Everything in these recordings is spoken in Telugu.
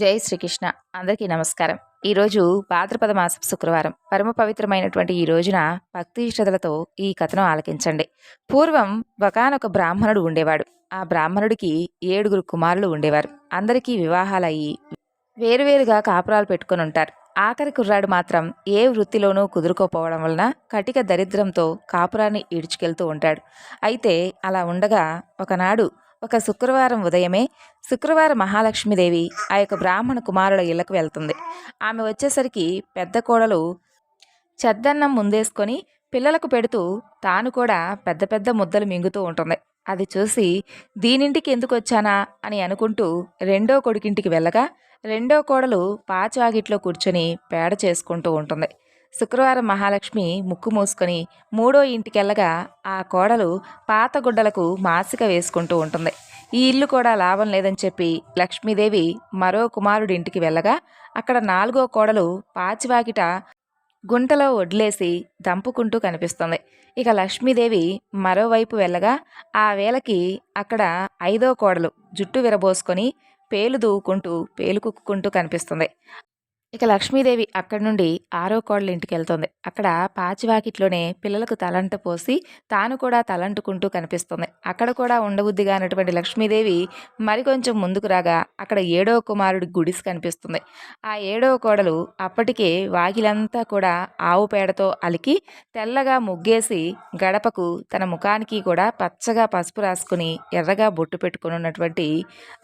జై శ్రీకృష్ణ. అందరికీ నమస్కారం. ఈరోజు భాద్రపద మాసం శుక్రవారం. పరమ పవిత్రమైనటువంటి ఈ రోజున భక్తి ఇష్టతలతో ఈ కథను ఆలకించండి. పూర్వం ఒకనొక బ్రాహ్మణుడు ఉండేవాడు. ఆ బ్రాహ్మణుడికి ఏడుగురు కుమారులు ఉండేవారు. అందరికీ వివాహాలయ్యి వేరువేరుగా కాపురాలు పెట్టుకొని ఉంటారు. ఆఖరి కుర్రాడు మాత్రం ఏ వృత్తిలోనూ కుదురుకోపోవడం వలన కటిక దరిద్రంతో కాపురాన్ని ఈడ్చుకెళ్తూ ఉంటాడు. అయితే అలా ఉండగా ఒకనాడు ఒక శుక్రవారం ఉదయమే శుక్రవారం మహాలక్ష్మీదేవి ఆ యొక్క బ్రాహ్మణ కుమారుల ఇళ్ళకు వెళ్తుంది. ఆమె వచ్చేసరికి పెద్ద కోడలు చెద్దన్నం ముందేసుకొని పిల్లలకు పెడుతూ తాను కూడా పెద్ద పెద్ద ముద్దలు మింగుతూ ఉంటుంది. అది చూసి దీనింటికి ఎందుకు వచ్చానా? అని అనుకుంటూ రెండో కొడుకింటికి వెళ్ళగా రెండో కోడలు పాచాగిట్లో కూర్చొని పేడ చేసుకుంటూ ఉంటుంది. శుక్రవారం మహాలక్ష్మి ముక్కు మూసుకొని మూడో ఇంటికెళ్ళగా ఆ కోడలు పాత గుడ్డలకు మాసిక వేసుకుంటూ ఉంటుంది. ఈ ఇల్లు కూడా లాభం లేదని చెప్పి లక్ష్మీదేవి మరో కుమారుడి ఇంటికి వెళ్ళగా అక్కడ నాలుగో కోడలు పాచివాకిట గుంటలో వడ్లేసి దంపుకుంటూ కనిపిస్తుంది. ఇక లక్ష్మీదేవి మరోవైపు వెళ్ళగా ఆ వేళకి అక్కడ ఐదో కోడలు జుట్టు విరబోసుకొని పేలు దూవుకుంటూ పేలు కుక్కుంటూ కనిపిస్తుంది. ఇక లక్ష్మీదేవి అక్కడి నుండి ఆరో కోడల ఇంటికి వెళ్తుంది. అక్కడ పాచివాకిట్లోనే పిల్లలకు తలంట పోసి తాను కూడా తలంటుకుంటూ కనిపిస్తుంది. అక్కడ కూడా ఉండబుద్దిగా అన్నటువంటి లక్ష్మీదేవి మరికొంచెం ముందుకు రాగా అక్కడ ఏడో కుమారుడి గుడిసి కనిపిస్తుంది. ఆ ఏడవ కోడలు అప్పటికే వాకిలంతా కూడా ఆవు పేడతో అలికి తెల్లగా ముగ్గేసి గడపకు తన ముఖానికి కూడా పచ్చగా పసుపు రాసుకుని ఎర్రగా బొట్టు పెట్టుకుని ఉన్నటువంటి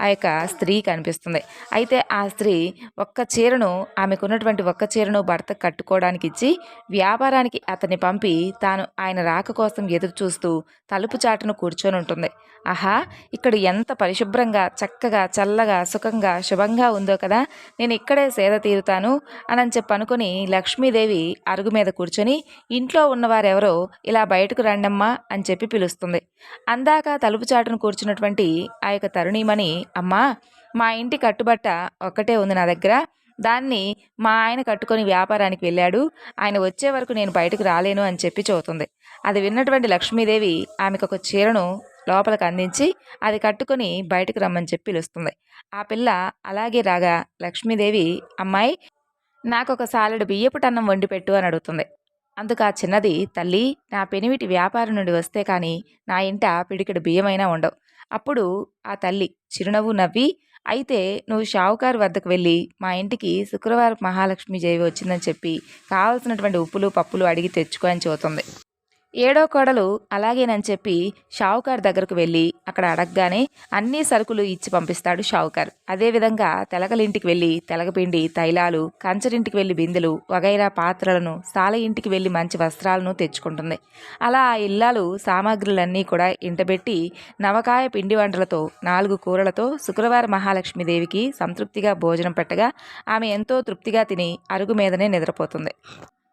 ఆ యొక్క స్త్రీ కనిపిస్తుంది. అయితే ఆ స్త్రీ ఒక్క చీరను ఆమెకున్నటువంటి ఒక్క చీరను భర్త కట్టుకోవడానికి ఇచ్చి వ్యాపారానికి అతన్ని పంపి తాను ఆయన రాక కోసం ఎదురు చూస్తూ తలుపు చాటును కూర్చొని ఉంటుంది. ఆహా ఇక్కడ ఎంత పరిశుభ్రంగా చక్కగా చల్లగా సుఖంగా శుభంగా ఉందో కదా నేను ఇక్కడే సేద తీరుతాను అని చెప్పి అనుకుని లక్ష్మీదేవి అరుగు మీద కూర్చొని ఇంట్లో ఉన్నవారెవరో ఇలా బయటకు రండమ్మా అని చెప్పి పిలుస్తుంది. అందాక తలుపు చాటును కూర్చున్నటువంటి ఆ యొక్క తరుణీమణి అమ్మా మా ఇంటి కట్టుబట్ట ఒక్కటే ఉంది నా దగ్గర దాన్ని మా ఆయన కట్టుకొని వ్యాపారానికి వెళ్ళాడు. ఆయన వచ్చే వరకు నేను బయటకు రాలేను అని చెప్పి చదువుతుంది అది విన్నటువంటి లక్ష్మీదేవి ఆమెకు ఒక చీరను లోపలికి అందించి అది కట్టుకొని బయటకు రమ్మని చెప్పి పిలుస్తుంది. ఆ పిల్ల అలాగే రాగా లక్ష్మీదేవి అమ్మాయి నాకు ఒక సాలెడు బియ్యపు టన్నం వండి పెట్టు అని అడుగుతుంది. అందుకు ఆ చిన్నది తల్లి నా పెనివిటి వ్యాపారం నుండి వస్తే కానీ నా ఇంట పిడికెడు బియ్యమైనా ఉండవు. అప్పుడు ఆ తల్లి చిరునవ్వు నవ్వి అయితే నువ్వు షావుకారు వద్దకు వెళ్ళి మా ఇంటికి శుక్రవారం మహాలక్ష్మి జయవి వచ్చిందని చెప్పి కావలసినటువంటి ఉప్పులు పప్పులు అడిగి తెచ్చుకో అని చెబుతుంది. ఏడో కోడలు అలాగేనని చెప్పి షావుకార్ దగ్గరకు వెళ్ళి అక్కడ అడగగానే అన్ని సరుకులు ఇచ్చి పంపిస్తాడు షావుకార్. అదేవిధంగా తెలగలింటికి వెళ్ళి తెలగపిండి తైలాలు కంచరింటికి వెళ్ళి బిందెలు వగైరా పాత్రలను సాల ఇంటికి వెళ్ళి మంచి వస్త్రాలను తెచ్చుకుంటుంది. అలా ఆ ఇల్లాలు సామాగ్రులన్నీ కూడా ఇంటబెట్టి నవకాయ పిండి వంటలతో నాలుగు కూరలతో శుక్రవారం మహాలక్ష్మీదేవికి సంతృప్తిగా భోజనం పెట్టగా ఆమె ఎంతో తృప్తిగా తిని అరుగు మీదనే నిద్రపోతుంది.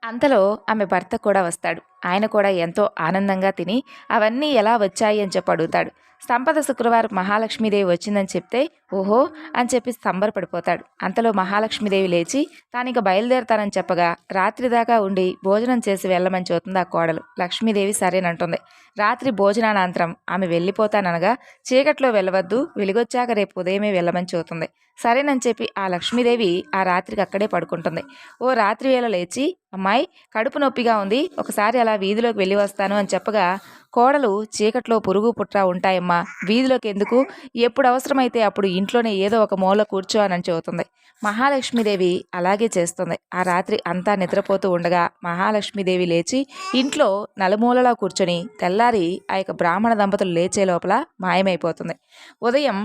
అంతలో ఆమె భర్త కూడా వస్తాడు. ఆయన కూడా ఎంతో ఆనందంగా తిని అవన్నీ ఎలా వచ్చాయి? అని చెప్పి అడుగుతాడు. సంపద శుక్రవారం మహాలక్ష్మీదేవి వచ్చిందని చెప్తే ఓహో! అని చెప్పి సంబరపడిపోతాడు. అంతలో మహాలక్ష్మీదేవి లేచి తానిక బయలుదేరతానని చెప్పగా రాత్రి దాకా ఉండి భోజనం చేసి వెళ్ళమని చూస్తుంది ఆ కోడలు. లక్ష్మీదేవి సరేనంటుంది. రాత్రి భోజనానంతరం ఆమె వెళ్ళిపోతాననగా చీకట్లో వెళ్ళవద్దు వెలుగొచ్చాక రేపు ఉదయమే వెళ్ళమని చూతుంది సరేనని చెప్పి ఆ లక్ష్మీదేవి ఆ రాత్రికి అక్కడే పడుకుంటుంది. ఓ రాత్రి వేళ లేచి అమ్మాయి కడుపు నొప్పిగా ఉంది ఒకసారి అలా వీధిలోకి వెళ్ళి వస్తాను అని చెప్పగా కోడలు చీకట్లో పురుగు పుట్రా ఉంటాయమ్మా వీధిలోకి ఎందుకు? ఎప్పుడు అవసరమైతే అప్పుడు ఇంట్లోనే ఏదో ఒక మూల కూర్చో అని చెబుతుంది. మహాలక్ష్మీదేవి అలాగే చేస్తుంది. ఆ రాత్రి అంతా నిద్రపోతూ ఉండగా మహాలక్ష్మీదేవి లేచి ఇంట్లో నలుమూలలో కూర్చొని తెల్లారి ఆ యొక్క బ్రాహ్మణ దంపతులు లేచే లోపల మాయమైపోతుంది. ఉదయం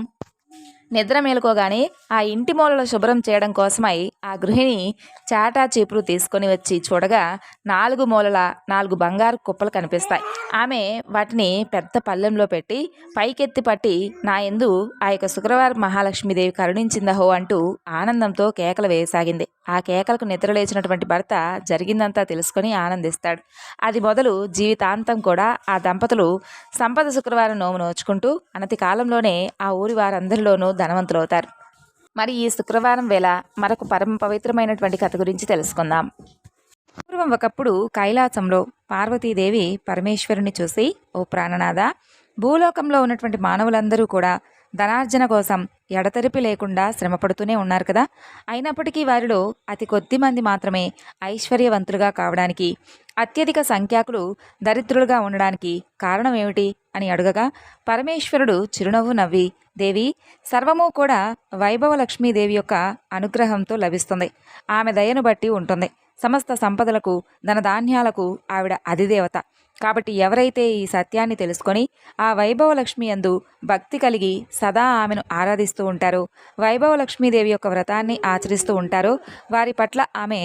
నిద్ర మేలుకోగానే ఆ ఇంటి మూలలో శుభ్రం చేయడం కోసమై ఆ గృహిణి చాటా చీపురు తీసుకొని వచ్చి చూడగా నాలుగు మూలల నాలుగు బంగారు కుప్పలు కనిపిస్తాయి. ఆమె వాటిని పెద్ద పళ్ళెంలో పెట్టి పైకెత్తి పట్టి నా ఎందు ఆ యొక్క శుక్రవారం మహాలక్ష్మీదేవి కరుణించిందహో అంటూ ఆనందంతో కేకలు వేయసాగింది. ఆ కేకలకు నిద్రలేచినటువంటి భర్త జరిగిందంతా తెలుసుకొని ఆనందిస్తాడు. అది మొదలు జీవితాంతం కూడా ఆ దంపతులు సంపద శుక్రవారం నోము నోచుకుంటూ అనతి కాలంలోనే ఆ ఊరి వారందరిలోనూ ధనవంతులవుతారు. మరి ఈ శుక్రవారం వేళ మరొక పరమ పవిత్రమైనటువంటి కథ గురించి తెలుసుకుందాం. పూర్వం ఒకప్పుడు కైలాసంలో పార్వతీదేవి పరమేశ్వరుని చూసి ఓ ప్రాణనాథ భూలోకంలో ఉన్నటువంటి మానవులందరూ కూడా ధనార్జన కోసం ఎడతెరిపి లేకుండా శ్రమపడుతూనే ఉన్నారు కదా. అయినప్పటికీ వారిలో అతి కొద్ది మంది మాత్రమే ఐశ్వర్యవంతులుగా కావడానికి అత్యధిక సంఖ్యాకులు దరిద్రులుగా ఉండడానికి కారణం ఏమిటి అని అడగగా పరమేశ్వరుడు చిరునవ్వు నవ్వి దేవి సర్వము కూడా వైభవ లక్ష్మీదేవి యొక్క అనుగ్రహంతో లభిస్తుంది. ఆమె దయను బట్టి ఉంటుంది. సమస్త సంపదలకు ధనధాన్యాలకు ఆవిడ అధిదేవత. కాబట్టి ఎవరైతే ఈ సత్యాన్ని తెలుసుకొని ఆ వైభవలక్ష్మి అందు యందు భక్తి కలిగి సదా ఆమెను ఆరాధిస్తూ ఉంటారో వైభవ లక్ష్మీదేవి యొక్క వ్రతాన్ని ఆచరిస్తూ ఉంటారో వారి పట్ల ఆమె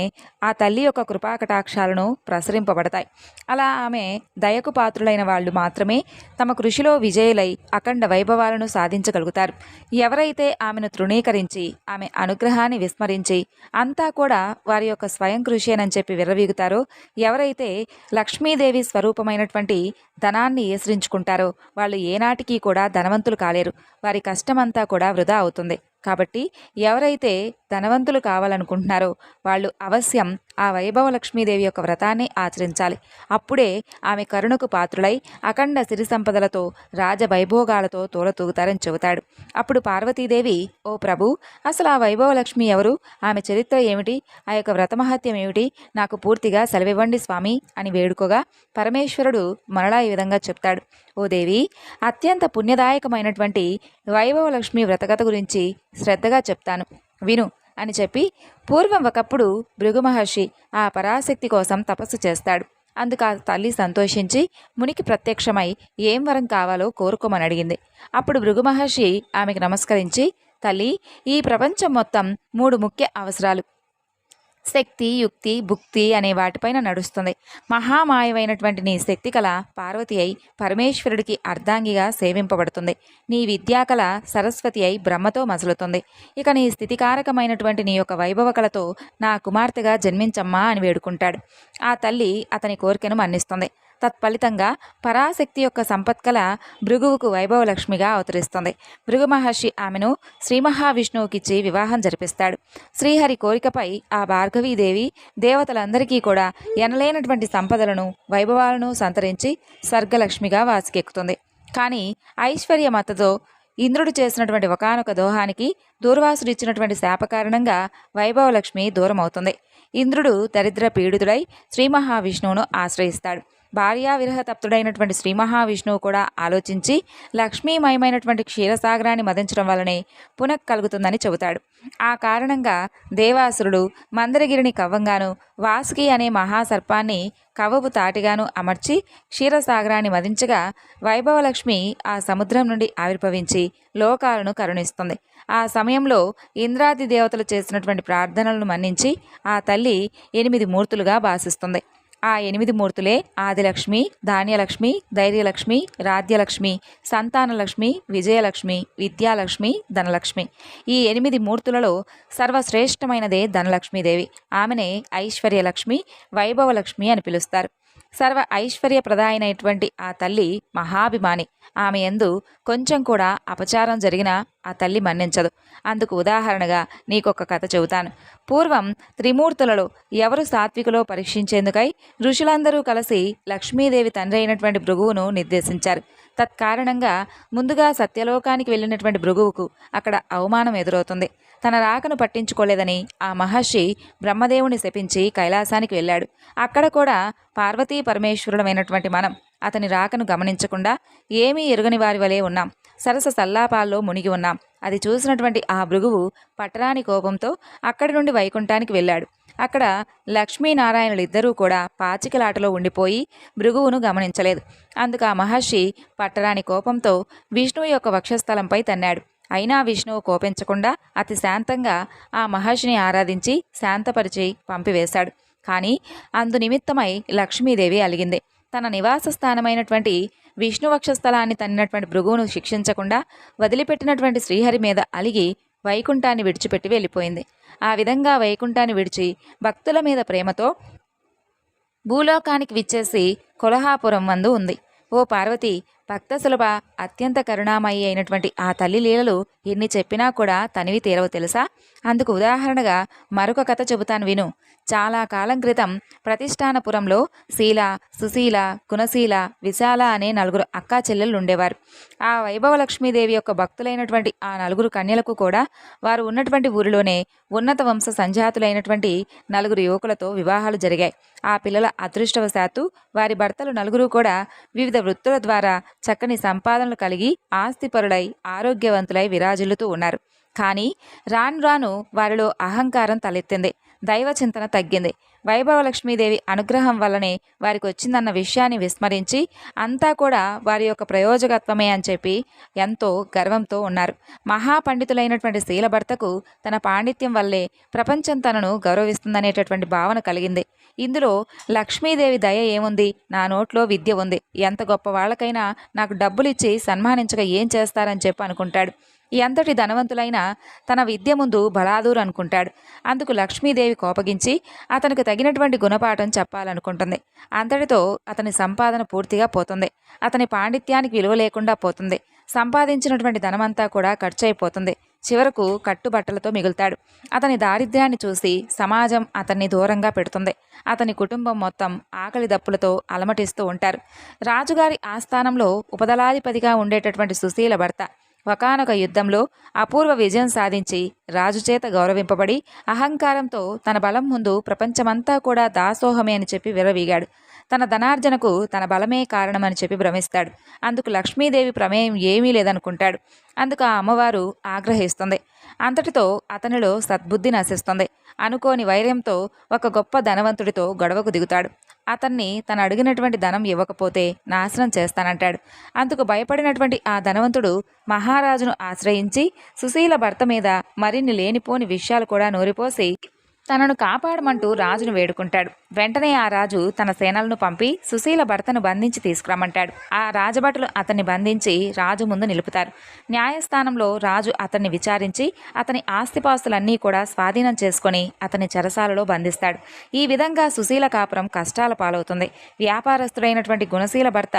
ఆ తల్లి యొక్క కృపాకటాక్షాలను ప్రసరింపబడతాయి. అలా ఆమె దయకు పాత్రులైన వాళ్ళు మాత్రమే తమ కృషిలో విజయులై అఖండ వైభవాలను సాధించగలుగుతారు. ఎవరైతే ఆమెను తృణీకరించి ఆమె అనుగ్రహాన్ని విస్మరించి అంతా కూడా వారి యొక్క స్వయం కృషినని చెప్పి విర్రవీగుతారో ఎవరైతే లక్ష్మీదేవి రూపమైనటువంటి ధనాన్ని ఏసరించుకుంటారో. వాళ్ళు ఏనాటికి కూడా ధనవంతులు కాలేరు. వారి కష్టమంతా కూడా వృధా అవుతుంది. కాబట్టి ఎవరైతే ధనవంతులు కావాలనుకుంటున్నారో వాళ్ళు అవశ్యం ఆ వైభవ లక్ష్మీదేవి యొక్క వ్రతాన్ని ఆచరించాలి. అప్పుడే ఆమె కరుణకు పాత్రులై అఖండ సిరి సంపదలతో రాజవైభోగాలతో తోలతూగుతారని చెబుతాడు. అప్పుడు పార్వతీదేవి ఓ ప్రభు అసలు ఆ వైభవ లక్ష్మి ఎవరు? ఆమె చరిత్ర ఏమిటి? ఆ యొక్క వ్రతమహత్యం ఏమిటి? నాకు పూర్తిగా సెలవివ్వండి స్వామి అని వేడుకోగా పరమేశ్వరుడు మరలా ఈ విధంగా చెప్తాడు. ఓ దేవి అత్యంత పుణ్యదాయకమైనటువంటి వైభవ లక్ష్మి వ్రతకథ గురించి శ్రద్ధగా చెప్తాను. విను అని చెప్పి పూర్వం ఒకప్పుడు భృగు మహర్షి ఆ పరాశక్తి కోసం తపస్సు చేస్తాడు. అందుకు ఆ తల్లి సంతోషించి మునికి ప్రత్యక్షమై ఏం వరం కావాలో కోరుకోమని అడిగింది. అప్పుడు భృగు మహర్షి ఆమెకు నమస్కరించి తల్లి ఈ ప్రపంచం మొత్తం మూడు ముఖ్య అవసరాలు. శక్తి యుక్తి భుక్తి అనే వాటిపైన నడుస్తుంది. మహామాయమైనటువంటి నీ శక్తి కళ పార్వతి అయి పరమేశ్వరుడికి అర్ధాంగిగా సేవింపబడుతుంది. నీ విద్యాకళ సరస్వతి అయి బ్రహ్మతో మసలుతుంది. ఇక నీ స్థితికారకమైనటువంటి నీ యొక్క వైభవ కళతో నా కుమార్తెగా జన్మించమ్మా అని వేడుకుంటాడు. ఆ తల్లి అతని కోరికను మన్నిస్తుంది. తత్ఫలితంగా పరాశక్తి యొక్క సంపత్కల భృగువుకు వైభవలక్ష్మిగా అవతరిస్తుంది. భృగు మహర్షి ఆమెను శ్రీ మహావిష్ణువుకిచ్చి వివాహం జరిపిస్తాడు. శ్రీహరి కోరికపై ఆ భార్గవీదేవి దేవతలందరికీ కూడా ఎనలేనటువంటి సంపదలను వైభవాలను సంతరించి స్వర్గలక్ష్మిగా వాసికెక్కుతుంది. కానీ ఐశ్వర్య మతతో ఇంద్రుడు చేసినటువంటి ఒకనొక దోహానికి దూర్వాసుడు ఇచ్చినటువంటి శాప కారణంగా వైభవలక్ష్మి దూరమవుతుంది. ఇంద్రుడు దరిద్ర పీడితుడై శ్రీ మహావిష్ణువును ఆశ్రయిస్తాడు. భార్యా విరహ తప్తుడైనటువంటి శ్రీ మహావిష్ణువు కూడా ఆలోచించి లక్ష్మీమయమైనటువంటి క్షీరసాగరాన్ని మదించడం వలనే పునః కలుగుతుందని చెబుతాడు. ఆ కారణంగా దేవాసురుడు మందరగిరిని కవ్వంగాను వాసుకి అనే మహాసర్పాన్ని కవ్వపు తాటిగాను అమర్చి క్షీరసాగరాన్ని మదించగా వైభవలక్ష్మి ఆ సముద్రం నుండి ఆవిర్భవించి లోకాలను కరుణిస్తుంది. ఆ సమయంలో ఇంద్రాది దేవతలు చేసినటువంటి ప్రార్థనలను మన్నించి ఆ తల్లి ఎనిమిది మూర్తులుగా భాసిస్తుంది ఆ ఎనిమిది మూర్తులే ఆదిలక్ష్మి ధాన్యలక్ష్మి ధైర్యలక్ష్మి రాధ్యలక్ష్మి సంతానలక్ష్మి విజయలక్ష్మి విద్యాలక్ష్మి ధనలక్ష్మి. ఈ ఎనిమిది మూర్తులలో సర్వశ్రేష్టమైనదే ధనలక్ష్మీదేవి. ఆమెనే ఐశ్వర్యలక్ష్మి వైభవలక్ష్మి అని పిలుస్తారు. సర్వ ఐశ్వర్యప్రదాయనైనటువంటి ఆ తల్లి మహాభిమాని. ఆమె ఎందు కొంచెం కూడా అపచారం జరిగినా ఆ తల్లి మన్నించదు. అందుకు ఉదాహరణగా నీకొక కథ చెబుతాను. పూర్వం త్రిమూర్తులలో ఎవరు సాత్వికులో పరీక్షించేందుకై ఋషులందరూ కలిసి లక్ష్మీదేవి తండ్రి అయినటువంటి భృగువును నిర్దేశించారు. తత్కారణంగా ముందుగా సత్యలోకానికి వెళ్ళినటువంటి భృగువుకు అక్కడ అవమానం ఎదురవుతుంది. తన రాకను పట్టించుకోలేదని ఆ మహర్షి బ్రహ్మదేవుని శపించి కైలాసానికి వెళ్ళాడు. అక్కడ కూడా పార్వతీ పరమేశ్వరుడమైనటువంటి మనం అతని రాకను గమనించకుండా ఏమీ ఎరుగని వారి వలె ఉన్నాం. సరస సల్లాపాల్లో మునిగి ఉన్నాం. అది చూసినటువంటి ఆ భృగువు పట్టరాని కోపంతో అక్కడి నుండి వైకుంఠానికి వెళ్ళాడు. అక్కడ లక్ష్మీనారాయణులిద్దరూ కూడా పాచికలాటలో ఉండిపోయి భృగువును గమనించలేదు. అందుకు ఆ మహర్షి పట్టరాని కోపంతో విష్ణువు యొక్క వక్షస్థలంపై తన్నాడు. అయినా విష్ణువు కోపించకుండా అతి శాంతంగా ఆ మహర్షిని ఆరాధించి శాంతపరిచి పంపివేశాడు. కానీ అందు నిమిత్తమై లక్ష్మీదేవి అలిగింది. తన నివాస స్థానమైనటువంటి విష్ణువక్షస్థలాన్ని తన్నినటువంటి భృగువును శిక్షించకుండా వదిలిపెట్టినటువంటి శ్రీహరి మీద అలిగి వైకుంఠాన్ని విడిచిపెట్టి వెళ్ళిపోయింది. ఆ విధంగా వైకుంఠాన్ని విడిచి భక్తుల మీద ప్రేమతో భూలోకానికి విచ్చేసి కొలహాపురం మందు ఉంది. ఓ పార్వతి భక్త సులభ అత్యంత కరుణామయి అయినటువంటి ఆ తల్లి లీలలు ఎన్ని చెప్పినా కూడా తనివి తీరవు తెలుసా? అందుకు ఉదాహరణగా మరొక కథ చెబుతాను విను. చాలా కాలం క్రితం ప్రతిష్టానపురంలో శీల సుశీల గుణశీల విశాల అనే నలుగురు అక్కా చెల్లెళ్ళు ఉండేవారు. ఆ వైభవ లక్ష్మీదేవి యొక్క భక్తులైనటువంటి ఆ నలుగురు కన్యలకు కూడా వారు ఉన్నటువంటి ఊరిలోనే ఉన్నత వంశ సంజాతులైనటువంటి నలుగురు యువకులతో వివాహాలు జరిగాయి. ఆ పిల్లల అదృష్టవశాత్తు వారి భర్తలు నలుగురు కూడా వివిధ వృత్తుల ద్వారా చక్కని సంపాదనలు కలిగి ఆస్తిపరులై ఆరోగ్యవంతులై విరాజిల్లుతూ ఉన్నారు. కానీ రాను రాను వారిలో అహంకారం తలెత్తింది. దైవ చింతన తగ్గింది. వైభవ లక్ష్మీదేవి అనుగ్రహం వల్లనే వారికి వచ్చిందన్న విషయాన్ని విస్మరించి అంతా కూడా వారి యొక్క ప్రయోజకత్వమే అని చెప్పి ఎంతో గర్వంతో ఉన్నారు. మహాపండితులైనటువంటి శీలభర్తకు తన పాండిత్యం వల్లే ప్రపంచం తనను గౌరవిస్తుందనేటటువంటి భావన కలిగింది. ఇందులో లక్ష్మీదేవి దయ ఏముంది? నా నోట్లో విద్య ఉంది. ఎంత గొప్ప వాళ్ళకైనా నాకు డబ్బులిచ్చి సన్మానించక ఏం చేస్తారని చెప్పి అనుకుంటాడు. ఎంతటి ధనవంతులైనా తన విద్య ముందు బలాదూరు అనుకుంటాడు. అందుకు లక్ష్మీదేవి కోపగించి అతనికి తగినటువంటి గుణపాఠం చెప్పాలనుకుంటుంది. అంతటితో అతని సంపాదన పూర్తిగా పోతుంది. అతని పాండిత్యానికి విలువ లేకుండా పోతుంది. సంపాదించినటువంటి ధనమంతా కూడా ఖర్చు అయిపోతుంది చివరకు కట్టుబట్టలతో మిగులుతాడు. అతని దారిద్ర్యాన్ని చూసి సమాజం అతన్ని దూరంగా పెడుతుంది. అతని కుటుంబం మొత్తం ఆకలి దప్పులతో అలమటిస్తూ ఉంటారు. రాజుగారి ఆస్థానంలో ఉపదలాధిపతిగా ఉండేటటువంటి సుశీల భర్త ఒకనొక యుద్ధంలో అపూర్వ విజయం సాధించి రాజు చేత గౌరవింపబడి అహంకారంతో తన బలం ముందు ప్రపంచమంతా కూడా దాసోహమే అని చెప్పి విరవీగాడు తన ధనార్జనకు తన బలమే కారణమని చెప్పి భ్రమిస్తాడు. అందుకు లక్ష్మీదేవి ప్రమేయం ఏమీ లేదనుకుంటాడు. అందుకు ఆ అమ్మవారు ఆగ్రహిస్తుంది. అంతటితో అతనిలో సద్బుద్ధి నశిస్తుంది. అనుకోని వైర్యంతో ఒక గొప్ప ధనవంతుడితో గొడవకు దిగుతాడు. అతన్ని తను అడిగినటువంటి ధనం ఇవ్వకపోతే నాశనం చేస్తానంటాడు. అందుకు భయపడినటువంటి ఆ ధనవంతుడు మహారాజును ఆశ్రయించి సుశీల భర్త మీద మరిన్ని లేనిపోని విషయాలు కూడా నూరిపోసి తనను కాపాడమంటూ రాజును వేడుకుంటాడు. వెంటనే ఆ రాజు తన సేనలను పంపి సుశీల భర్తను బంధించి తీసుకురమ్మంటాడు. ఆ రాజభటులు అతన్ని బంధించి రాజు ముందు నిలుపుతారు. న్యాయస్థానంలో రాజు అతన్ని విచారించి అతని ఆస్తిపాస్తులన్నీ కూడా స్వాధీనం చేసుకొని అతని చెరసాలలో బంధిస్తాడు. ఈ విధంగా సుశీల కాపురం కష్టాల పాలవుతుంది. వ్యాపారస్తుడైనటువంటి గుణశీల భర్త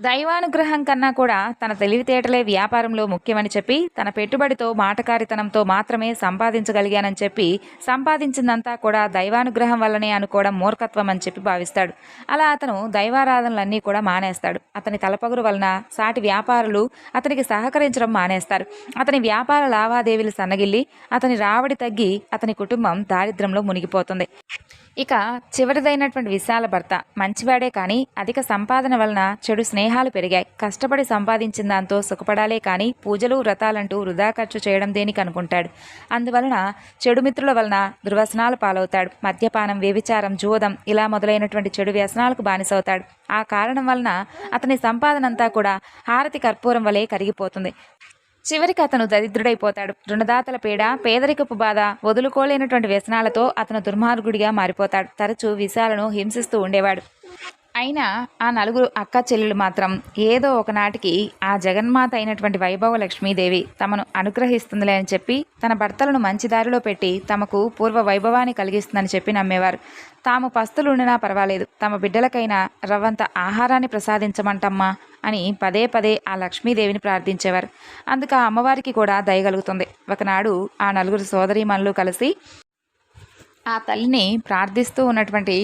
దైవానుగ్రహం కన్నా కూడా తన తెలివితేటలే వ్యాపారంలో ముఖ్యమని చెప్పి తన పెట్టుబడితో మాటకారితనంతో మాత్రమే సంపాదించగలిగానని చెప్పి సంపాదించిందంతా కూడా దైవానుగ్రహం వల్లనే అనుకోవడం మూర్ఖత్వం అని చెప్పి భావిస్తాడు. అలా అతను దైవారాధనలన్నీ కూడా మానేస్తాడు. అతని తలపగురు వలన సాటి వ్యాపారులు అతనికి సహకరించడం మానేస్తారు. అతని వ్యాపార లావాదేవీలు సన్నగిల్లి అతని రావడి తగ్గి అతని కుటుంబం దారిద్రంలో మునిగిపోతుంది. ఇక చివరిదైనటువంటి విశాల భర్త మంచివాడే కానీ అధిక సంపాదన వలన చెడు స్నేహాలు పెరిగాయి. కష్టపడి సంపాదించిన దాంతో సుఖపడాలే కానీ పూజలు వ్రతాలంటూ వృధా ఖర్చు చేయడం దేనికి అనుకుంటాడు? అందువలన చెడు మిత్రుల వలన దుర్వ్యసనాలు పాలవుతాడు. మద్యపానం వ్యభిచారం జూదం ఇలా మొదలైనటువంటి చెడు వ్యసనాలకు బానిసవుతాడు. ఆ కారణం వలన అతని సంపాదనంతా కూడా హారతి కర్పూరం వలె కరిగిపోతుంది. చివరికి అతను దరిద్రుడైపోతాడు. రుణదాతల పీడ పేదరికపు బాధ వదులుకోలేనటువంటి వ్యసనాలతో అతను దుర్మార్గుడిగా మారిపోతాడు. తరచూ విషాలను హింసిస్తూ ఉండేవాడు. అయినా ఆ నలుగురు అక్క చెల్లెలు మాత్రం ఏదో ఒకనాటికి ఆ జగన్మాత అయినటువంటి వైభవ లక్ష్మీదేవి తమను అనుగ్రహిస్తుందిలే అని చెప్పి తన భర్తలను మంచి దారిలో పెట్టి తమకు పూర్వ వైభవాన్ని కలిగిస్తుందని చెప్పి నమ్మేవారు. తాము పస్తులు ఉండినా పర్వాలేదు. తమ బిడ్డలకైనా రవ్వంత ఆహారాన్ని ప్రసాదించమంటమ్మా అని పదే పదే ఆ లక్ష్మీదేవిని ప్రార్థించేవారు. అందుకు ఆ అమ్మవారికి కూడా దయగలుగుతుంది ఒకనాడు ఆ నలుగురు సోదరీమణులు కలిసి ఆ తల్లిని ప్రార్థిస్తూ ఉన్నటువంటి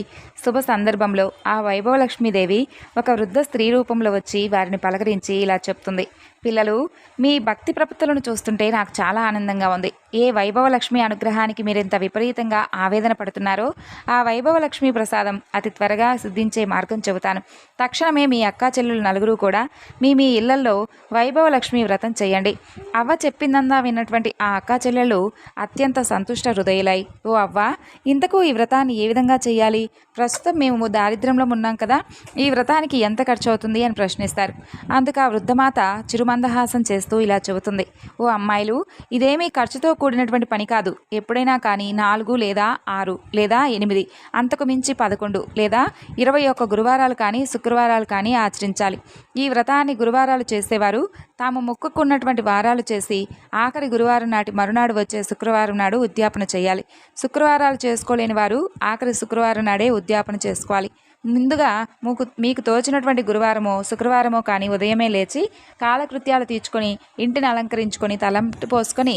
శుభ సందర్భంలో ఆ వైభవలక్ష్మీదేవి ఒక వృద్ధ స్త్రీ రూపంలో వచ్చి వారిని పలకరించి ఇలా చెప్తుంది. పిల్లలు మీ భక్తి ప్రపత్తులను చూస్తుంటే నాకు చాలా ఆనందంగా ఉంది. ఏ వైభవలక్ష్మి అనుగ్రహానికి మీరింత విపరీతంగా ఆవేదన పడుతున్నారో ఆ వైభవలక్ష్మి ప్రసాదం అతి త్వరగా సిద్ధించే మార్గం చెబుతాను. తక్షణమే మీ అక్కా చెల్లెలు నలుగురు కూడా మీ మీ ఇళ్ళల్లో వైభవలక్ష్మి వ్రతం చేయండి. అవ్వ చెప్పిందందా విన్నటువంటి ఆ అక్కా చెల్లెళ్ళు అత్యంత సంతుష్ట హృదయులై ఓ అవ్వ ఇంతకు ఈ వ్రతాన్ని ఏ విధంగా చేయాలి? ప్రస్తుతం మేము దారిద్ర్యంలో ఉన్నాం కదా ఈ వ్రతానికి ఎంత ఖర్చు అవుతుంది అని ప్రశ్నిస్తారు. అందుకు ఆ వృద్ధమాత చిరుమ మందహాసం చేస్తూ ఇలా చెబుతుంది. ఓ అమ్మాయిలు ఇదేమీ ఖర్చుతో కూడినటువంటి పని కాదు. ఎప్పుడైనా కానీ నాలుగు లేదా ఆరు లేదా ఎనిమిది అంతకు మించి పదకొండు లేదా ఇరవై ఒక్క గురువారాలు కానీ శుక్రవారాలు కానీ ఆచరించాలి. ఈ వ్రతాన్ని గురువారాలు చేసేవారు తాము మొక్కుకున్నటువంటి వారాలు చేసి ఆఖరి గురువారం నాటి మరునాడు వచ్చే శుక్రవారం నాడు ఉద్యాపన చేయాలి. శుక్రవారాలు చేసుకోలేని వారు ఆఖరి శుక్రవారం నాడే ఉద్యాపన చేసుకోవాలి. ముందుగా మీకు మీకు తోచినటువంటి గురువారమో శుక్రవారమో కానీ ఉదయమే లేచి కాలకృత్యాలు తీర్చుకొని ఇంటిని అలంకరించుకొని తలంపు పోసుకొని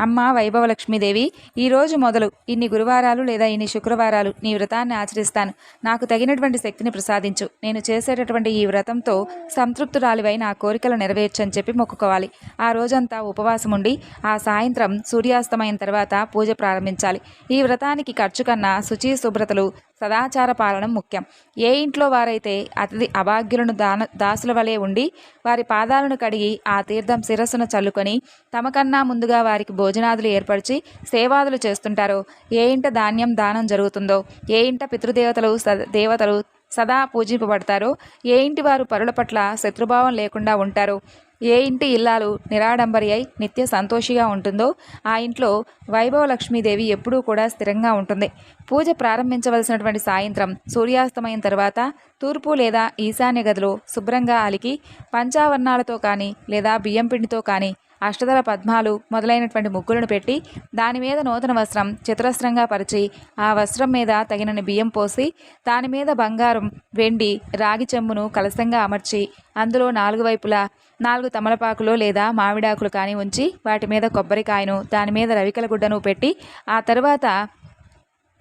అమ్మ వైభవ లక్ష్మీదేవి ఈరోజు మొదలు ఇన్ని గురువారాలు లేదా ఇన్ని శుక్రవారాలు నీ వ్రతాన్ని ఆచరిస్తాను. నాకు తగినటువంటి శక్తిని ప్రసాదించు. నేను చేసేటటువంటి ఈ వ్రతంతో సంతృప్తురాలివై నా కోరికలు నెరవేర్చు అని చెప్పి మొక్కుకోవాలి. ఆ రోజంతా ఉపవాసం ఉండి ఆ సాయంత్రం సూర్యాస్తమైన తర్వాత పూజ ప్రారంభించాలి. ఈ వ్రతానికి ఖర్చు కన్నా శుచి శుభ్రతలు సదాచార పాలనం ముఖ్యం. ఏ ఇంట్లో వారైతే అతిథి అభాగ్యులను దాన దాసుల వలె ఉండి వారి పాదాలను కడిగి ఆ తీర్థం శిరస్సును చల్లుకొని తమకన్నా ముందుగా వారికి భోజనాదులు ఏర్పరిచి సేవాదులు చేస్తుంటారో ఏ ఇంట ధాన్యం దానం జరుగుతుందో ఏ ఇంట పితృదేవతలు స దేవతలు సదా పూజింపబడతారో ఏ ఇంటి వారు పరుల పట్ల శత్రుభావం లేకుండా ఉంటారో ఏ ఇంటి ఇల్లాలు నిరాడంబరి అయి నిత్య సంతోషిగా ఉంటుందో ఆ ఇంట్లో వైభవ లక్ష్మీదేవి ఎప్పుడూ కూడా స్థిరంగా ఉంటుంది. పూజ ప్రారంభించవలసినటువంటి సాయంత్రం సూర్యాస్తమయం తర్వాత తూర్పు లేదా ఈశాన్య గదిలో శుభ్రంగా అలికి పంచావర్ణాలతో కానీ లేదా బియ్యం పిండితో కానీ అష్టదల పద్మాలు మొదలైనటువంటి ముగ్గులను పెట్టి దాని మీద నూతన వస్త్రం చతురస్రంగా పరిచి ఆ వస్త్రం మీద తగినన్ని బియ్యం పోసి దాని మీద బంగారం వెండి రాగి చెమ్మును కలసంగా అమర్చి అందులో నాలుగు వైపులా నాలుగు తమలపాకులు లేదా మామిడాకులు కానీ ఉంచి వాటి మీద కొబ్బరికాయను దాని మీద రవికల గుడ్డను పెట్టి ఆ తర్వాత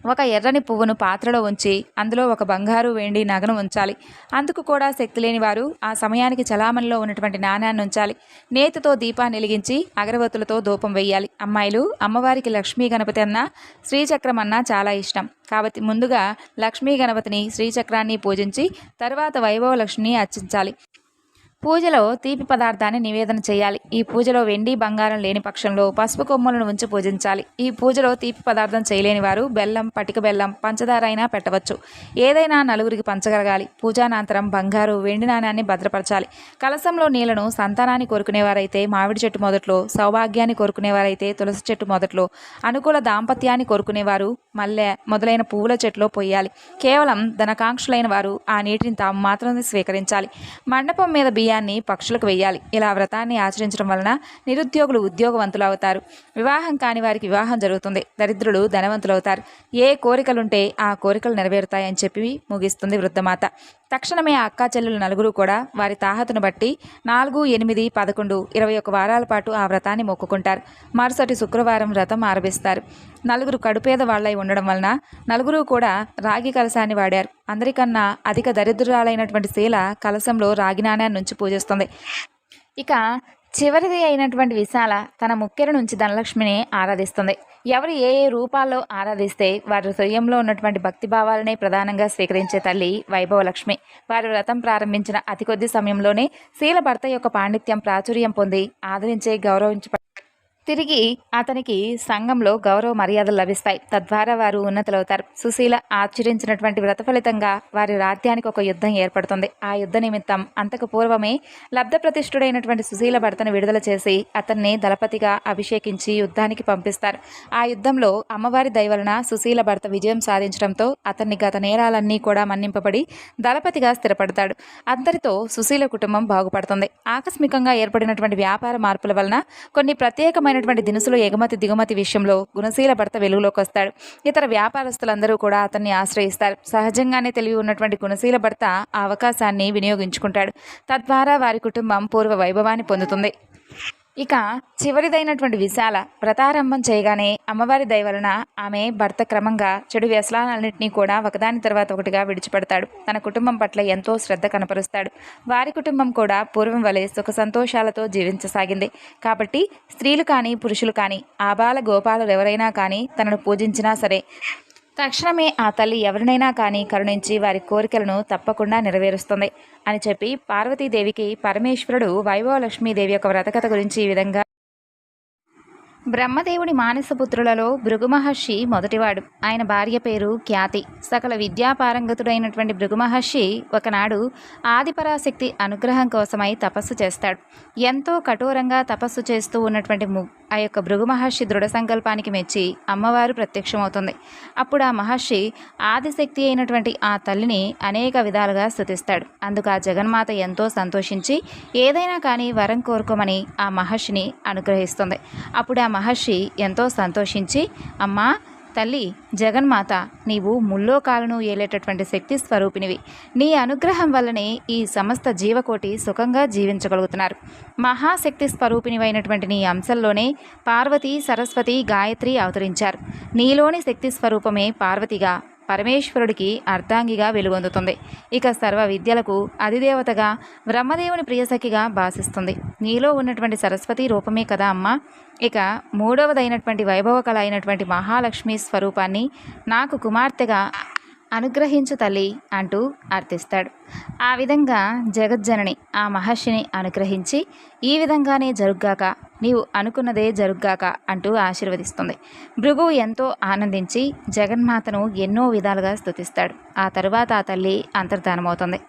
ఒక ఎర్రని పువ్వును పాత్రలో ఉంచి అందులో ఒక బంగారు వెండి నగను ఉంచాలి. అందుకు కూడా శక్తి లేని వారు ఆ సమయానికి చలామణిలో ఉన్నటువంటి నాణ్యాన్ని ఉంచాలి. నేతితో దీపాన్ని వెలిగించి అగరవత్తులతో ధూపం వేయాలి అమ్మాయిలు అమ్మవారికి లక్ష్మీ గణపతి అన్న శ్రీచక్రం అన్నా చాలా ఇష్టం. కాబట్టి ముందుగా లక్ష్మీ గణపతిని శ్రీచక్రాన్ని పూజించి తర్వాత వైభవ లక్ష్మిని అర్చించాలి. పూజలో తీపి పదార్థాన్ని నివేదన చేయాలి. ఈ పూజలో వెండి బంగారం లేని పక్షంలో పసుపు కొమ్ములను ఉంచి పూజించాలి. ఈ పూజలో తీపి పదార్థం చేయలేని వారు బెల్లం పటిక బెల్లం పంచదార అయినా పెట్టవచ్చు. ఏదైనా నలుగురికి పంచగలగాలి. పూజానంతరం బంగారు వెండి నాణ్యాన్ని భద్రపరచాలి. కలసంలో నీళ్ళను సంతానాన్ని కోరుకునేవారైతే మామిడి చెట్టు మొదట్లో సౌభాగ్యాన్ని కోరుకునేవారైతే తులసి చెట్టు మొదట్లో అనుకూల దాంపత్యాన్ని కోరుకునేవారు మల్లె మొదలైన పువ్వుల చెట్లో పొయ్యాలి. కేవలం ధనకాంక్షలైన వారు ఆ నీటిని తాము మాత్రమే స్వీకరించాలి. మండపం మీద బియ్యాన్ని పక్షులకు వెయ్యాలి ఇలా వ్రతాన్ని ఆచరించడం వలన నిరుద్యోగులు ఉద్యోగవంతులు అవుతారు వివాహం కాని వారికి వివాహం జరుగుతుంది. దరిద్రులు ధనవంతులవుతారు. ఏ కోరికలుంటే ఆ కోరికలు నెరవేరుతాయని చెప్పి ముగిస్తుంది వృద్ధమాత. తక్షణమే ఆ అక్కా చెల్లెలు నలుగురు కూడా వారి తాహతును బట్టి నాలుగు ఎనిమిది పదకొండు ఇరవై ఒక వారాల పాటు ఆ వ్రతాన్ని మొక్కుకుంటారు. మరుసటి శుక్రవారం వ్రతం ఆరంభిస్తారు నలుగురు కడుపేద వాళ్ళై ఉండడం వలన నలుగురు కూడా రాగి కలశాన్ని వాడారు. అందరికన్నా అధిక దరిద్రురాలైనటువంటి శీల కలశంలో రాగి నాణ్యాన్ని నుంచి పూజిస్తుంది. ఇక చివరిది అయినటువంటి విశాల తన ముక్కెర నుంచి ధనలక్ష్మిని ఆరాధిస్తుంది. ఎవరు ఏ ఏ రూపాల్లో ఆరాధిస్తే వారి హృదయంలో ఉన్నటువంటి భక్తి భావాలనే ప్రధానంగా స్వీకరించే తల్లి వైభవలక్ష్మి. వారి వ్రతం ప్రారంభించిన అతి కొద్ది సమయంలోనే శీల భర్త యొక్క పాండిత్యం ప్రాచుర్యం పొంది ఆదరించే గౌరవించ తిరిగి అతనికి సంఘంలో గౌరవ మర్యాదలు లభిస్తాయి. తద్వారా వారు ఉన్నతులవుతారు. సుశీల ఆచరించినటువంటి వ్రత ఫలితంగా వారి రాజ్యానికి ఒక యుద్ధం ఏర్పడుతుంది. ఆ యుద్ధ నిమిత్తం అంతకు పూర్వమే లబ్ధప్రతిష్ఠుడైనటువంటి సుశీల భర్తను విడుదల చేసి అతన్ని దళపతిగా అభిషేకించి యుద్ధానికి పంపిస్తారు. ఆ యుద్ధంలో అమ్మవారి దయవలన సుశీల భర్త విజయం సాధించడంతో అతన్ని గత నేరాలన్నీ కూడా మన్నింపబడి దళపతిగా స్థిరపడతాడు. అంతటితో సుశీల కుటుంబం బాగుపడుతుంది. ఆకస్మికంగా ఏర్పడినటువంటి వ్యాపార మార్పుల వలన కొన్ని ప్రత్యేకమైన ముఖ్యమైనటువంటి దినుసులు ఎగుమతి దిగుమతి విషయంలో గుణశీల భర్త వెలుగులోకి వస్తాడు. ఇతర వ్యాపారస్తులందరూ కూడా అతన్ని ఆశ్రయిస్తారు. సహజంగానే తెలివి ఉన్నటువంటి గుణశీల భర్త ఆ అవకాశాన్ని వినియోగించుకుంటాడు. తద్వారా వారి కుటుంబం పూర్వ వైభవాన్ని పొందుతుంది. ఇక చివరిదైనటువంటి విశాల వ్రతారంభం చేయగానే అమ్మవారి దయ వలన ఆమె భర్త క్రమంగా చెడు వ్యసనాలన్నింటినీ కూడా ఒకదాని తర్వాత ఒకటిగా విడిచిపెడతాడు. తన కుటుంబం పట్ల ఎంతో శ్రద్ధ కనపరుస్తాడు. వారి కుటుంబం కూడా పూర్వం వలె సుఖ సంతోషాలతో జీవించసాగింది. కాబట్టి స్త్రీలు కానీ పురుషులు కానీ ఆబాల గోపాలు ఎవరైనా కానీ తనను పూజించినా సరే తక్షణమే ఆ తల్లి ఎవరినైనా కానీ కరుణించి వారి కోరికలను తప్పకుండా నెరవేరుస్తుంది అని చెప్పి పార్వతీదేవికి పరమేశ్వరుడు వైభవలక్ష్మీదేవి యొక్క వ్రతకథ గురించి ఈ విధంగా బ్రహ్మదేవుడి మానసపుత్రులలో భృగుమహర్షి మొదటివాడు. ఆయన భార్య పేరు ఖ్యాతి. సకల విద్యాపారంగతుడైనటువంటి భృగుమహర్షి ఒకనాడు ఆదిపరాశక్తి అనుగ్రహం కోసమై తపస్సు చేస్తాడు. ఎంతో కఠోరంగా తపస్సు చేస్తూ ఉన్నటువంటి ము ఆ యొక్క భృగు మహర్షి దృఢ సంకల్పానికి మెచ్చి అమ్మవారు ప్రత్యక్షమవుతుంది. అప్పుడు ఆ మహర్షి ఆదిశక్తి అయినటువంటి ఆ తల్లిని అనేక విధాలుగా స్థుతిస్తాడు. అందుకు ఆ జగన్మాత ఎంతో సంతోషించి ఏదైనా కానీ వరం కోరుకోమని ఆ మహర్షిని అనుగ్రహిస్తుంది. అప్పుడు ఆ మహర్షి ఎంతో సంతోషించి అమ్మా తల్లి జగన్మాత నీవు ముల్లోకాలను ఏలేటటువంటి శక్తి స్వరూపినివి. నీ అనుగ్రహం వల్లనే ఈ సమస్త జీవకోటి సుఖంగా జీవించగలుగుతున్నారు. మహాశక్తి స్వరూపినివైనటువంటి నీ అంశంలోనే పార్వతి సరస్వతి గాయత్రి అవతరించారు. నీలోని శక్తి స్వరూపమే పార్వతిగా పరమేశ్వరుడికి అర్ధాంగిగా వెలుగొందుతుంది. ఇక సర్వ విద్యలకు అధిదేవతగా బ్రహ్మదేవుని ప్రియసఖిగా భాసిస్తుంది. నీలో ఉన్నటువంటి సరస్వతి రూపమే కదా అమ్మ. ఇక మూడవదైనటువంటి వైభవ కళ అయినటువంటి మహాలక్ష్మి స్వరూపాన్ని నాకు కుమార్తెగా అనుగ్రహించు తల్లి అంటూ అర్థిస్తాడు. ఆ విధంగా జగజ్జనని ఆ మహర్షిని అనుగ్రహించి ఈ విధంగానే జరుగ్గాక నీవు అనుకున్నదే జరుగ్గాక అంటూ ఆశీర్వదిస్తుంది. భృగు ఎంతో ఆనందించి జగన్మాతను ఎన్నో విధాలుగా స్తుతిస్తాడు. ఆ తరువాత ఆ తల్లి అంతర్ధానమవుతుంది.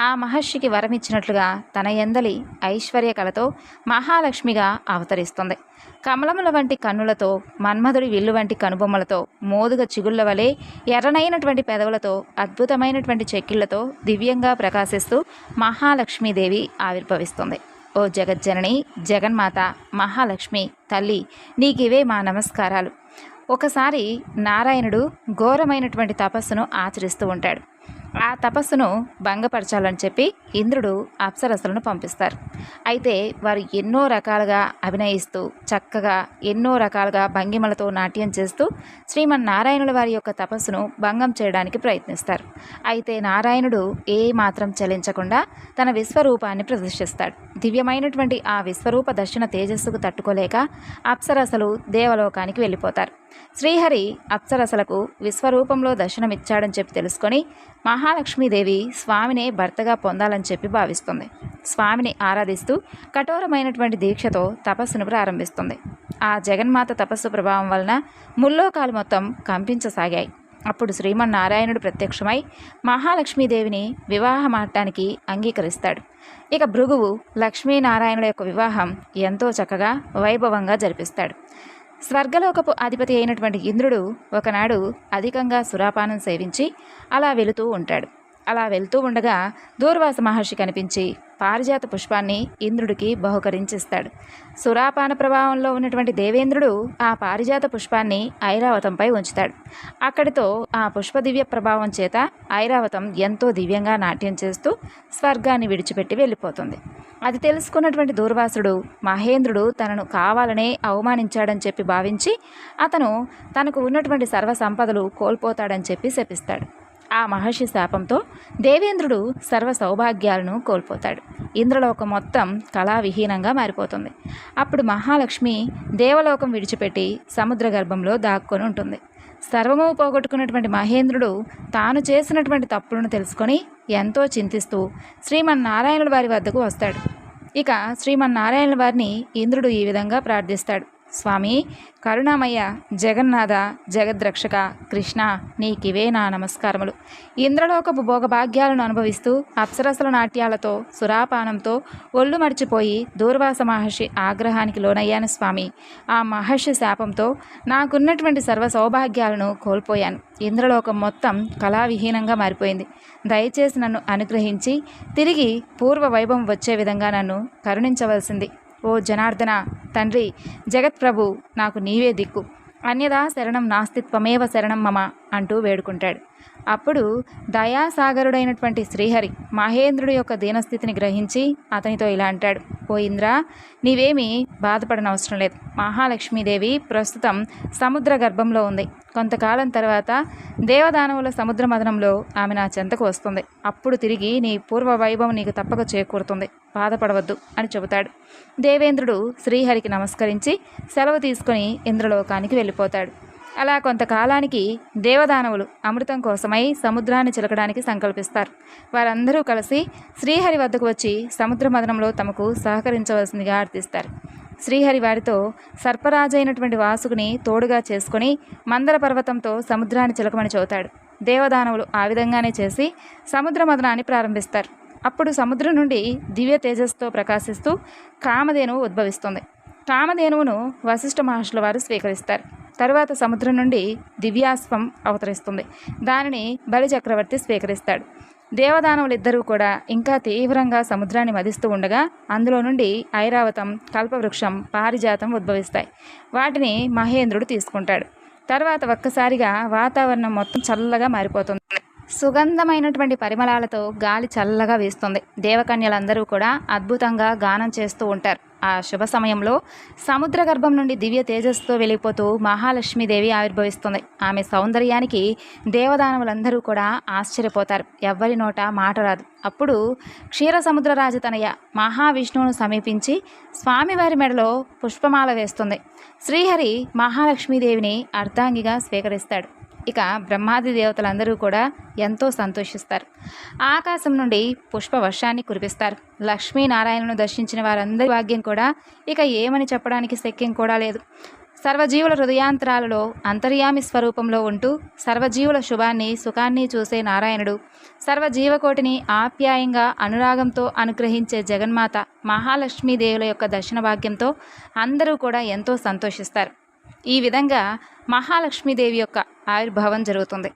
ఆ మహర్షికి వరమిచ్చినట్లుగా తన ఎందలి ఐశ్వర్య కళతో మహాలక్ష్మిగా అవతరిస్తుంది. కమలముల వంటి కన్నులతో మన్మధుడి విల్లు వంటి కనుబొమ్మలతో మోదుగ చిగుళ్ళ వలె ఎర్రనైనటువంటి పెదవులతో అద్భుతమైనటువంటి చెక్కిళ్ళతో దివ్యంగా ప్రకాశిస్తూ మహాలక్ష్మీదేవి ఆవిర్భవిస్తుంది. ఓ జగజ్జనని జగన్మాత మహాలక్ష్మి తల్లి నీకివే మా నమస్కారాలు. ఒకసారి నారాయణుడు ఘోరమైనటువంటి తపస్సును ఆచరిస్తూ ఉంటాడు. ఆ తపస్సును భంగపరచాలని చెప్పి ఇంద్రుడు అప్సరసలను పంపిస్తారు. అయితే వారు ఎన్నో రకాలుగా అభినయిస్తూ చక్కగా ఎన్నో రకాలుగా భంగిమలతో నాట్యం చేస్తూ శ్రీమన్నారాయణుల వారి యొక్క తపస్సును భంగం చేయడానికి ప్రయత్నిస్తారు. అయితే నారాయణుడు ఏ మాత్రం చలించకుండా తన విశ్వరూపాన్ని ప్రదర్శిస్తాడు. దివ్యమైనటువంటి ఆ విశ్వరూప దర్శన తేజస్సుకు తట్టుకోలేక అప్సరసలు దేవలోకానికి వెళ్ళిపోతారు. శ్రీహరి అప్సరసలకు విశ్వరూపంలో దర్శనమిచ్చాడని చెప్పి తెలుసుకొని మహాలక్ష్మీదేవి స్వామినే భర్తగా పొందాలని చెప్పి భావిస్తుంది. స్వామిని ఆరాధిస్తూ కఠోరమైనటువంటి దీక్షతో తపస్సును ప్రారంభిస్తుంది. ఆ జగన్మాత తపస్సు ప్రభావం వలన ముల్లోకాలు మొత్తం కంపించసాగాయి. అప్పుడు శ్రీమన్నారాయణుడు ప్రత్యక్షమై మహాలక్ష్మీదేవిని వివాహమాడటానికి అంగీకరిస్తాడు. ఇక భృగువు లక్ష్మీనారాయణుల యొక్క వివాహం ఎంతో చక్కగా వైభవంగా జరిపిస్తాడు. స్వర్గలోకపు అధిపతి అయినటువంటి ఇంద్రుడు ఒకనాడు అధికంగా సురాపానం సేవించి అలా వెళుతూ ఉంటాడు. అలా వెళ్తూ ఉండగా దూర్వాస మహర్షి కనిపించి పారిజాత పుష్పాన్ని ఇంద్రుడికి బహుకరించిస్తాడు. సురాపాన ప్రభావంలో ఉన్నటువంటి దేవేంద్రుడు ఆ పారిజాత పుష్పాన్ని ఐరావతంపై ఉంచుతాడు. అక్కడితో ఆ పుష్పదివ్య ప్రభావం చేత ఐరావతం ఎంతో దివ్యంగా నాట్యం చేస్తూ స్వర్గాన్ని విడిచిపెట్టి వెళ్ళిపోతుంది. అది తెలుసుకున్నటువంటి దూర్వాసుడు మహేంద్రుడు తనను కావాలనే అవమానించాడని చెప్పి భావించి అతను తనకు ఉన్నటువంటి సర్వ సంపదలు కోల్పోతాడని చెప్పి శపిస్తాడు. ఆ మహర్షి శాపంతో దేవేంద్రుడు సర్వ సౌభాగ్యాలను కోల్పోతాడు. ఇంద్రలోకం మొత్తం కళావిహీనంగా మారిపోతుంది. అప్పుడు మహాలక్ష్మి దేవలోకం విడిచిపెట్టి సముద్ర గర్భంలో దాక్కొని ఉంటుంది. సర్వము పోగొట్టుకున్నటువంటి మహేంద్రుడు తాను చేసినటువంటి తప్పులను తెలుసుకొని ఎంతో చింతిస్తూ శ్రీమన్నారాయణుల వారి వద్దకు వస్తాడు. ఇక శ్రీమన్నారాయణుల వారిని ఇంద్రుడు ఈ విధంగా ప్రార్థిస్తాడు. స్వామి కరుణామయ్య జగన్నాథ జగద్రక్షక కృష్ణ నీకివే నా నమస్కారములు. ఇంద్రలోకపు భోగభాగ్యాలను అనుభవిస్తూ అప్సరసల నాట్యాలతో సురాపానంతో ఒళ్ళు మర్చిపోయి దూర్వాస మహర్షి ఆగ్రహానికి లోనయ్యాను స్వామి. ఆ మహర్షి శాపంతో నాకున్నటువంటి సర్వ సౌభాగ్యాలను కోల్పోయాను. ఇంద్రలోకం మొత్తం కళావిహీనంగా మారిపోయింది. దయచేసి నన్ను అనుగ్రహించి తిరిగి పూర్వ వైభవం వచ్చే విధంగా నన్ను కరుణించవలసింది. ఓ జనార్దన తండ్రి జగత్ప్రభు నాకు నీవే దిక్కు. అన్యదా శరణం నాస్తిత్వమేవ శరణం మమ అంటూ వేడుకుంటాడు. అప్పుడు దయాసాగరుడైనటువంటి శ్రీహరి మహేంద్రుడి యొక్క దీనస్థితిని గ్రహించి అతనితో ఇలా అంటాడు ఓ ఇంద్ర నీవేమీ బాధపడనవసరం లేదు. మహాలక్ష్మీదేవి ప్రస్తుతం సముద్ర గర్భంలో ఉంది. కొంతకాలం తర్వాత దేవదానవుల సముద్ర మదనంలో ఆమె నా చెంతకు వస్తుంది. అప్పుడు తిరిగి నీ పూర్వ వైభవం నీకు తప్పక చేకూరుతుంది. బాధపడవద్దు అని చెబుతాడు. దేవేంద్రుడు శ్రీహరికి నమస్కరించి సెలవు తీసుకుని ఇంద్రలోకానికి వెళ్ళిపోతాడు. అలా కొంతకాలానికి దేవదానవులు అమృతం కోసమై సముద్రాన్ని చిలకడానికి సంకల్పిస్తారు. వారందరూ కలిసి శ్రీహరి వద్దకు వచ్చి సముద్ర మదనంలో తమకు సహకరించవలసిందిగా అర్థిస్తారు శ్రీహరి వారితో సర్పరాజైనటువంటి వాసుకుని తోడుగా చేసుకుని మందర పర్వతంతో సముద్రాన్ని చిలకమని చెబుతాడు దేవదానవులు ఆ విధంగానే చేసి సముద్ర మదనాన్ని ప్రారంభిస్తారు. అప్పుడు సముద్రం నుండి దివ్య తేజస్తో ప్రకాశిస్తూ కామధేనువు ఉద్భవిస్తుంది. కామధేనువును వశిష్ఠ మహర్షుల వారు స్వీకరిస్తారు. తరువాత సముద్రం నుండి దివ్యాస్వం అవతరిస్తుంది. దానిని బలి చక్రవర్తి స్వీకరిస్తాడు. దేవదానవులిద్దరూ కూడా ఇంకా తీవ్రంగా సముద్రాన్ని మదిస్తూ ఉండగా అందులో నుండి ఐరావతం కల్పవృక్షం పారిజాతం ఉద్భవిస్తాయి. వాటిని మహేంద్రుడు తీసుకుంటాడు. తర్వాత ఒక్కసారిగా వాతావరణం మొత్తం చల్లగా మారిపోతుంది. సుగంధమైనటువంటి పరిమళాలతో గాలి చల్లగా వీస్తుంది. దేవకన్యలందరూ కూడా అద్భుతంగా గానం చేస్తూ ఉంటారు. ఆ శుభ సమయంలో సముద్ర గర్భం నుండి దివ్య తేజస్సుతో వెళ్ళిపోతూ మహాలక్ష్మీదేవి ఆవిర్భవిస్తుంది. ఆమె సౌందర్యానికి దేవదానవులందరూ కూడా ఆశ్చర్యపోతారు. ఎవ్వరి నోట మాట రాదు. అప్పుడు క్షీర సముద్రరాజు తనయ మహావిష్ణువును సమీపించి స్వామివారి మెడలో పుష్పమాల వేస్తుంది. శ్రీహరి మహాలక్ష్మీదేవిని అర్ధాంగిగా స్వీకరిస్తాడు. ఇక బ్రహ్మాది దేవతలందరూ కూడా ఎంతో సంతోషిస్తారు. ఆకాశం నుండి పుష్ప వర్షాన్ని కురిపిస్తారు. లక్ష్మీనారాయణను దర్శించిన వారందరి భాగ్యం కూడా ఇక ఏమని చెప్పడానికి శక్యం కూడా లేదు. సర్వజీవుల హృదయాంతరాలలో అంతర్యామి స్వరూపంలో ఉంటూ సర్వజీవుల శుభాన్ని సుఖాన్ని చూసే నారాయణుడు. సర్వజీవకోటిని ఆప్యాయంగా అనురాగంతో అనుగ్రహించే జగన్మాత మహాలక్ష్మీదేవుల యొక్క దర్శన భాగ్యంతో అందరూ కూడా ఎంతో సంతోషిస్తారు. ఈ విధంగా మహాలక్ష్మీదేవి యొక్క ఆవిర్భావం జరుగుతుంది.